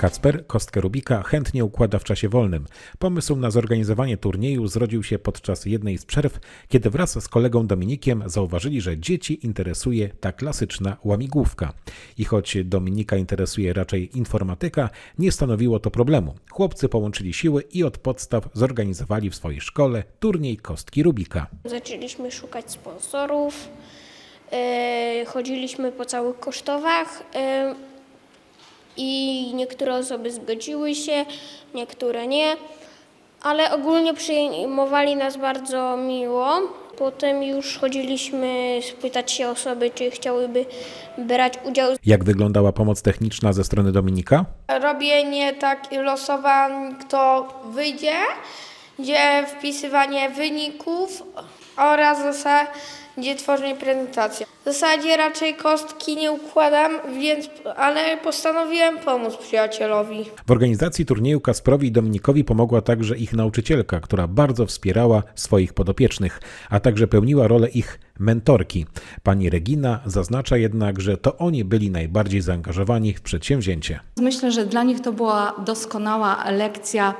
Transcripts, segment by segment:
Kacper kostkę Rubika chętnie układa w czasie wolnym. Pomysł na zorganizowanie turnieju zrodził się podczas jednej z przerw, kiedy wraz z kolegą Dominikiem zauważyli, że dzieci interesuje ta klasyczna łamigłówka. I choć Dominika interesuje raczej informatyka, nie stanowiło to problemu. Chłopcy połączyli siły i od podstaw zorganizowali w swojej szkole turniej kostki Rubika. Zaczęliśmy szukać sponsorów, e, chodziliśmy po całych kosztowach e, i niektóre osoby zgodziły się, niektóre nie, ale ogólnie przyjmowali nas bardzo miło. Potem już chodziliśmy spytać się osoby, czy chciałyby brać udział. Jak wyglądała pomoc techniczna ze strony Dominika? robienie tak losowań, kto wyjdzie, gdzie wpisywanie wyników oraz zasadzie tworzenie prezentacji. W zasadzie raczej kostki nie układam, więc, ale postanowiłem pomóc przyjacielowi. W organizacji turnieju Kasprowi i Dominikowi pomogła także ich nauczycielka, która bardzo wspierała swoich podopiecznych, a także pełniła rolę ich mentorki. Pani Regina zaznacza jednak, że to oni byli najbardziej zaangażowani w przedsięwzięcie. Myślę, że dla nich to była doskonała lekcja,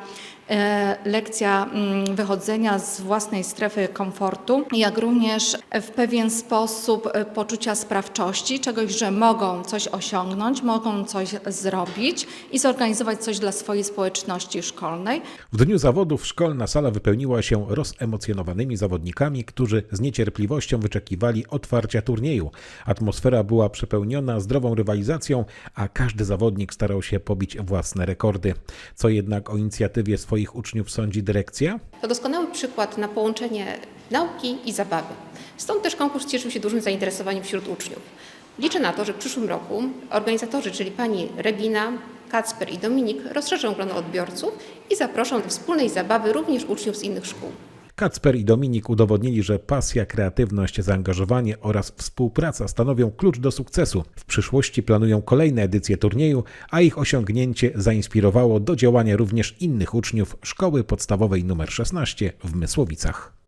lekcja mm, wychodzenia z własnej strefy komfortu, jak również w pewien sposób e, poczucia sprawczości, czegoś, że mogą coś osiągnąć, mogą coś zrobić i zorganizować coś dla swojej społeczności szkolnej. W dniu zawodów szkolna sala wypełniła się rozemocjonowanymi zawodnikami, którzy z niecierpliwością wyczekiwali otwarcia turnieju. Atmosfera była przepełniona zdrową rywalizacją, a każdy zawodnik starał się pobić własne rekordy. Co jednak o inicjatywie swoich uczniów sądzi dyrekcja? To doskonały przykład na połączenie nauki i zabawy. Stąd też konkurs cieszył się dużym zainteresowaniem wśród uczniów. Liczę na to, że w przyszłym roku organizatorzy, czyli pani Regina, Kacper i Dominik, rozszerzą grono odbiorców i zaproszą do wspólnej zabawy również uczniów z innych szkół. Kacper i Dominik udowodnili, że pasja, kreatywność, zaangażowanie oraz współpraca stanowią klucz do sukcesu. W przyszłości planują kolejne edycje turnieju, a ich osiągnięcie zainspirowało do działania również innych uczniów Szkoły Podstawowej nr 16 w Mysłowicach.